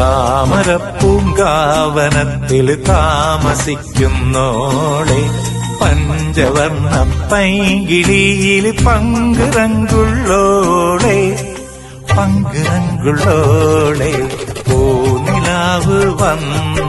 താമരപ്പൂങ്കാവനത്തിൽ താമസിക്കുന്നോളെ പഞ്ചവർണ പൈകിളിയിൽ പങ്കുറങ്കുള്ളോളെ പങ്കുറങ്കുള്ളോളെ പൂനിലാവ് വന്ന്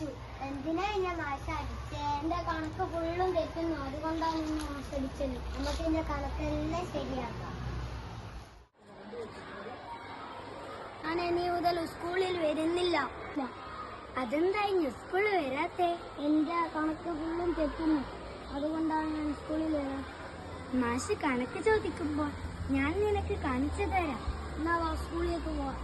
മാഷ് അടിച്ചു എന്തിനാ എന്നെ മാഷ് അടിച്ചേ. എന്റെ കണക്ക് ഫുള്ളും തെറ്റുന്നു അതുകൊണ്ടാണ് എന്നെ മാഷ് അടിച്ചത് നമുക്ക് എന്റെ കണക്കെല്ലാം ശരിയാക്കാം. ഞാൻ ഇനി മുതൽ സ്കൂളിൽ വരുന്നില്ല. അതെന്തായി? സ്കൂളിൽ വരാത്തെ. എന്റെ കണക്ക് ഫുള്ളും തെറ്റുന്നു അതുകൊണ്ടാണ് ഞാൻ സ്കൂളിൽ വരാം മാഷ് കണക്ക് ചോദിക്കുമ്പോൾ ഞാൻ നിനക്ക് കാണിച്ചു തരാം. എന്നാ സ്കൂളിലേക്ക് പോവാം.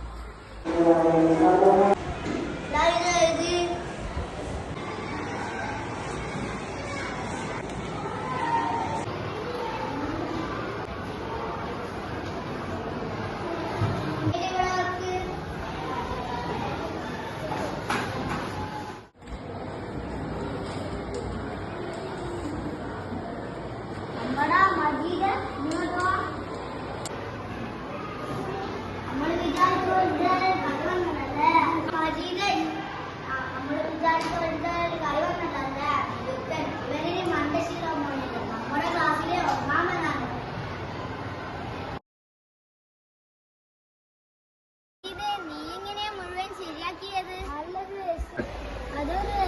other